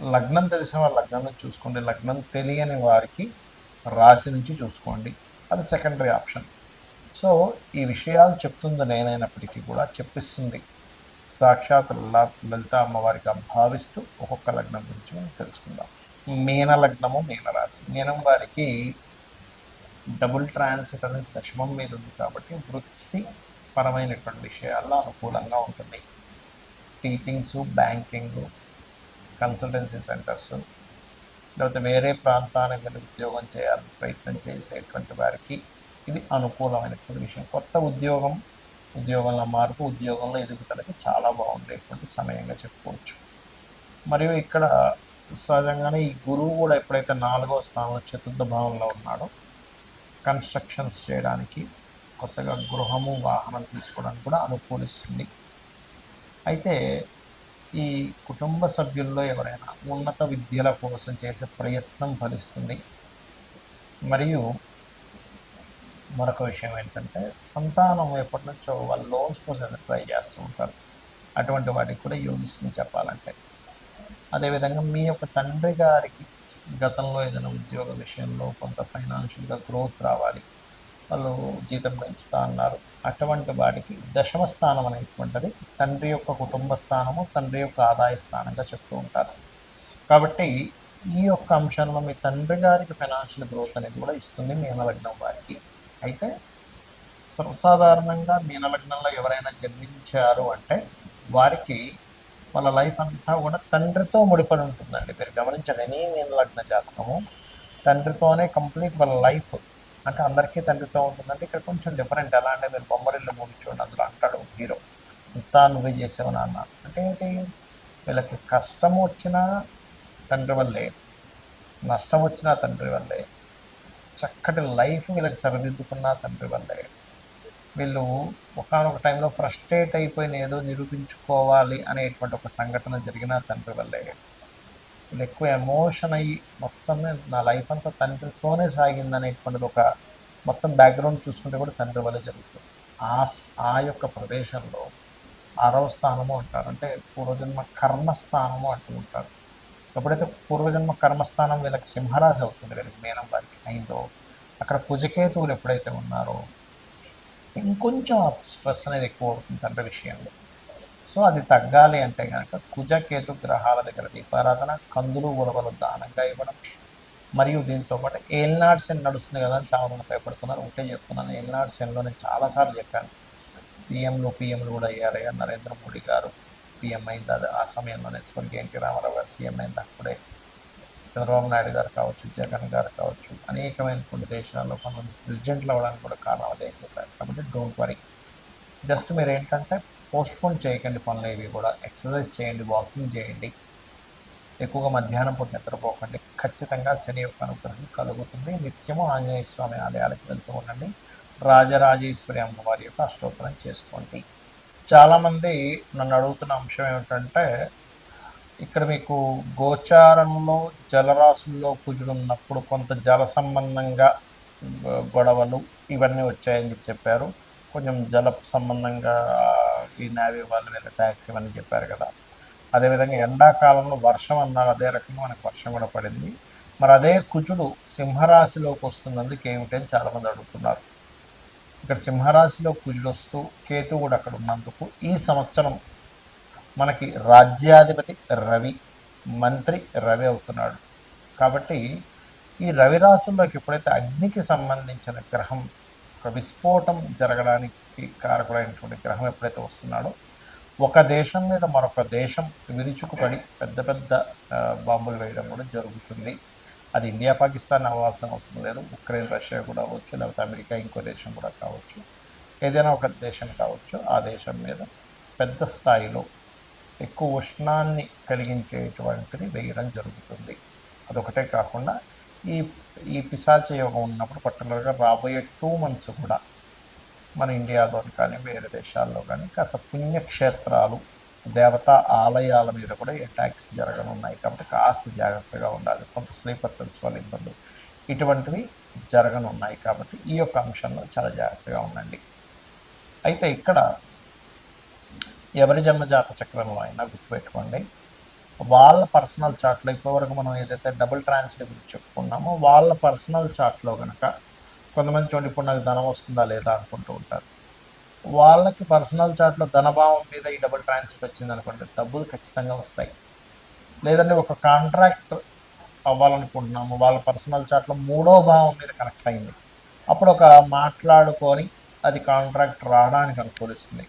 లగ్నం తెలిసిన వారు లగ్నం నుంచి చూసుకోండి. లగ్నం తెలియని వారికి రాశి నుంచి చూసుకోండి. అది సెకండరీ ఆప్షన్ సో ఈ విషయాలు చెప్తుంది నేనైనప్పటికీ కూడా చెప్పిస్తుంది. సాక్షాత్ లలిత అమ్మవారిగా భావిస్తూ ఒక్కొక్క లగ్నం గురించి మనం తెలుసుకుందాం. మీన లగ్నము మీన రాశి. మీనం వారికి డబుల్ ట్రాన్సిట్ అనేది దశమం మీద ఉంది కాబట్టి వృత్తి పరమైనటువంటి విషయాల్లో అనుకూలంగా ఉంటుంది. టీచింగ్స్ బ్యాంకింగ్ కన్సల్టెన్సీ సెంటర్స్ లేకపోతే వేరే ప్రాంతానికి వెళ్ళి ఉద్యోగం చేయాలని ప్రయత్నం చేసేటువంటి వారికి ఇది అనుకూలమైనటువంటి విషయం. కొత్త ఉద్యోగం ఉద్యోగంలో మార్పు ఉద్యోగంలో ఎదుగుదలకి చాలా బాగుండేటువంటి సమయంగా చెప్పుకోవచ్చు. మరియు ఇక్కడ సహజంగానే ఈ గురువు కూడా ఎప్పుడైతే నాలుగో స్థానంలో చతుర్థ భావంలో ఉన్నాడో కన్స్ట్రక్షన్స్ చేయడానికి కొత్తగా గృహము వాహనం తీసుకోవడానికి కూడా అనుకూలిస్తుంది. అయితే ఈ కుటుంబ సభ్యుల్లో ఎవరైనా ఉన్నత విద్యల కోసం చేసే ప్రయత్నం ఫలిస్తుంది. మరియు మరొక విషయం ఏంటంటే సంతానం ఎప్పటి నుంచో వాళ్ళు లోన్స్ కోసం ట్రై చేస్తూ ఉంటారు. అటువంటి వాటికి కూడా యోగిస్తుంది చెప్పాలంటే. అదేవిధంగా మీ యొక్క తండ్రి గారికి గతంలో ఏదైనా ఉద్యోగ విషయంలో కొంత ఫైనాన్షియల్గా గ్రోత్ రావాలి. వాళ్ళు జీతం పెంచుతా అన్నారు. అటువంటి వాడికి దశమ స్థానం అనేటువంటిది తండ్రి యొక్క కుటుంబ స్థానము తండ్రి యొక్క ఆదాయ స్థానంగా చెప్తూ ఉంటారు. కాబట్టి ఈ యొక్క అంశంలో మీ తండ్రి గారికి ఫైనాన్షియల్ గ్రోత్ అనేది కూడా ఇస్తుంది మీనలగ్నం వారికి. అయితే సర్వసాధారణంగా మీనలగ్నంలో ఎవరైనా జన్మించారు అంటే వారికి వాళ్ళ లైఫ్ అంతా కూడా తండ్రితో ముడిపడి ఉంటుందండి. మీరు గమనించండి ఎనీ మీనలగ్న జాతకము తండ్రితోనే కంప్లీట్ వాళ్ళ లైఫ్ అంటే అందరికీ తండ్రితో ఉంటుందంటే ఇక్కడ కొంచెం డిఫరెంట్ ఎలా అంటే మీరు బొమ్మరిల్లు మూవీ చూడండి అందులో అంటాడు హీరో ఇంత నువ్వే చేసావు నాన్న. అంటే ఏంటి? వీళ్ళకి కష్టం వచ్చినా తండ్రి వల్లే నష్టం వచ్చినా తండ్రి వల్లే చక్కటి లైఫ్ వీళ్ళకి సరిదిద్దుకున్న తండ్రి వల్లే వీళ్ళు ఒకనొక టైంలో ఫ్రస్ట్రేట్ అయిపోయిన ఏదో నిరూపించుకోవాలి అనేటువంటి ఒక సంఘటన జరిగిన తండ్రి వల్లే. అసలు ఎక్కువ ఎమోషన్ అయ్యి మొత్తం నా లైఫ్ అంతా తండ్రితోనే సాగింది అనేటువంటిది ఒక మొత్తం బ్యాక్గ్రౌండ్ చూసుకుంటే కూడా తండ్రి వల్ల జరుగుతుంది. ఆ ఆ యొక్క ప్రదేశంలో ఆరవ స్థానము అంటారు. అంటే పూర్వజన్మ కర్మస్థానము అంటూ ఉంటారు. ఎప్పుడైతే పూర్వజన్మ కర్మస్థానం వీళ్ళకి సింహరాశి అవుతుంది వీళ్ళకి మేనం వారికి అయిందో అక్కడ కుజకేతువులు ఎప్పుడైతే ఉన్నారో ఇంకొంచెం స్ట్రెస్ అనేది ఎక్కువ అవుతుంది తండ్రి విషయంలో. సో అది తగ్గాలి అంటే కనుక కుజకేతు గ్రహాల దగ్గర దీపారాధన కందులు ఉలవలు దానంగా ఇవ్వడం మరియు దీంతో పాటు ఏల్నాడు సెన్ నడుస్తుంది కదా అని చాలా మంది భయపడుతున్నారు. ఒకటే చెప్తున్నాను ఏల్నాడు సెన్లో నేను చాలాసార్లు చెప్పాను. సీఎంలు పిఎంలు కూడా అయ్యారయ్యా నరేంద్ర మోడీ గారు. పిఎం అయింది అది ఆ సమయంలోనే స్వర్గీయ ఎన్టీ రామారావు గారు సీఎం అయింది అప్పుడే. చంద్రబాబు నాయుడు గారు కావచ్చు జగన్ గారు కావచ్చు అనేకమైనటువంటి దేశాల్లో కొంతమంది ప్రెసిడెంట్లు అవ్వడానికి కూడా కారణం అదే కాబట్టి డోంట్ వరీ. జస్ట్ మీరు ఏంటంటే పోస్ట్పోన్ చేయకండి పనులు ఇవి కూడా. ఎక్సర్సైజ్ చేయండి వాకింగ్ చేయండి. ఎక్కువగా మధ్యాహ్నం పూట నిద్రపోకండి. ఖచ్చితంగా శని యొక్క అనుగ్రహం కలుగుతుంది. నిత్యము ఆంజనేయ స్వామి ఆలయాలకు వెళ్తూ ఉండండి. రాజరాజేశ్వరి అమ్మవారి యొక్క అష్టోత్తరం చేసుకోండి. చాలామంది నన్ను అడుగుతున్న అంశం ఏమిటంటే ఇక్కడ మీకు గోచారంలో జలరాశుల్లో కుజుడున్నప్పుడు కొంత జల సంబంధంగా గొడవలు ఇవన్నీ వచ్చాయని చెప్పి చెప్పారు. కొంచెం జల సంబంధంగా ఈ నావీ వాళ్ళు వీళ్ళ ట్యాక్స్ ఇవన్నీ చెప్పారు కదా. అదేవిధంగా ఎండాకాలంలో వర్షం అన్నారు అదే రకంగా మనకు వర్షం కూడా పడింది. మరి అదే కుజుడు సింహరాశిలోకి వస్తున్నందుకు ఏమిటి అని చాలామంది అడుగుతున్నారు. ఇక్కడ సింహరాశిలో కుజుడు వస్తూ కేతు కూడా అక్కడ ఉన్నందుకు ఈ సంవత్సరం మనకి రాజ్యాధిపతి రవి మంత్రి రవి అవుతున్నాడు. కాబట్టి ఈ రవి రాశుల్లోకి ఎప్పుడైతే అగ్నికి సంబంధించిన గ్రహం ఒక విస్ఫోటం జరగడానికి కారకుడైనటువంటి గ్రహం ఎప్పుడైతే వస్తున్నాడో ఒక దేశం మీద మరొక దేశం విరుచుకుపడి పెద్ద పెద్ద బాంబులు వేయడం కూడా జరుగుతుంది. అది ఇండియా పాకిస్తాన్ అవ్వాల్సిన అవసరం లేదు. ఉక్రెయిన్ రష్యా కూడా అవ్వచ్చు లేకపోతే అమెరికా ఇంకో దేశం కూడా కావచ్చు. ఏదైనా ఒక దేశం కావచ్చు ఆ దేశం మీద పెద్ద స్థాయిలో ఎక్కువ ఉష్ణాన్ని కలిగించేటువంటిది వేయడం జరుగుతుంది. అదొకటే కాకుండా ఈ ఈ పిశాచ యోగం ఉన్నప్పుడు పర్టికులర్గా రాబోయే టూ మంత్స్ కూడా మన ఇండియాలో కానీ వేరే దేశాల్లో కానీ కాస్త పుణ్యక్షేత్రాలు దేవతా ఆలయాల మీద కూడా అటాక్స్ జరగనున్నాయి కాబట్టి కాస్త జాగ్రత్తగా ఉండాలి. కొంత స్లీపర్ సెల్స్ వల్ల ఇబ్బందులు ఇటువంటివి జరగనున్నాయి కాబట్టి ఈ యొక్క అంశంలో చాలా జాగ్రత్తగా ఉండండి. అయితే ఇక్కడ ఎవరి జన్మజాత చక్రంలో అయినా గుర్తుపెట్టుకోండి. వాళ్ళ పర్సనల్ చాట్లో ఇప్పటివరకు మనం ఏదైతే డబుల్ ట్రాన్స్లేట్ గురించి చెప్పుకున్నామో వాళ్ళ పర్సనల్ చాట్లో కనుక కొంతమంది చూడండి ఇప్పుడు నాకు ధనం వస్తుందా లేదా? అనుకుంటూ ఉంటారు. వాళ్ళకి పర్సనల్ చాట్లో ధనభావం మీద ఈ డబుల్ ట్రాన్స్ఫర్ వచ్చింది అనుకోండి డబ్బులు ఖచ్చితంగా వస్తాయి. లేదంటే ఒక కాంట్రాక్ట్ అవ్వాలనుకుంటున్నాము వాళ్ళ పర్సనల్ చాట్లో మూడో భావం మీద కనెక్ట్ అయింది. అప్పుడు ఒక మాట్లాడుకొని అది కాంట్రాక్ట్ రావడానికి అనుకూలిస్తుంది.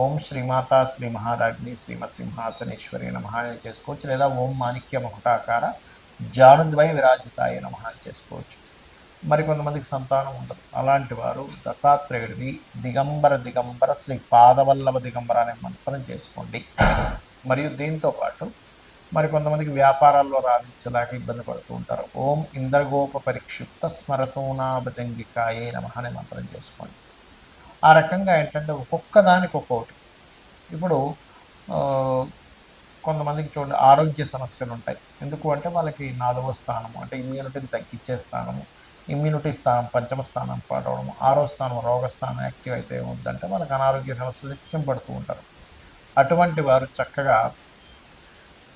ఓం శ్రీమాత శ్రీ మహారాజ్ని శ్రీమత్ సింహాసనేశ్వరి అని చేసుకోవచ్చు లేదా ఓం మాణిక్య మకుటాకార జానుద్వయ విరాజితాయ నమ అని చేసుకోవచ్చు. మరికొంతమందికి సంతానం ఉండదు. అలాంటి వారు దత్తాత్రేయుడిది దిగంబర దిగంబర శ్రీ పాదవల్లభ దిగంబర అనే మంత్రం చేసుకోండి. మరియు దీంతో పాటు మరి కొంతమందికి వ్యాపారాల్లో రాణించలేక ఇబ్బంది పడుతూ ఉంటారు. ఓం ఇంద్రగోప పరిక్షిప్త స్మరతూనాభజంగికాయే నమ అనే మంత్రం చేసుకోండి. ఆ రకంగా ఏంటంటే ఒక్కొక్క దానికి ఒక్కొక్కటి. ఇప్పుడు కొంతమందికి చూడండి ఆరోగ్య సమస్యలు ఉంటాయి. ఎందుకు అంటే వాళ్ళకి నాలుగో స్థానము అంటే ఇమ్యూనిటీని తగ్గించే స్థానము ఇమ్యూనిటీ స్థానం పంచమ స్థానం పడవడం ఆరో స్థానం రోగ స్థానం యాక్టివ్ అయితే ఏమవుద్దంటే వాళ్ళకి అనారోగ్య సమస్యలు నిత్యం పడుతూ ఉంటారు. అటువంటి వారు చక్కగా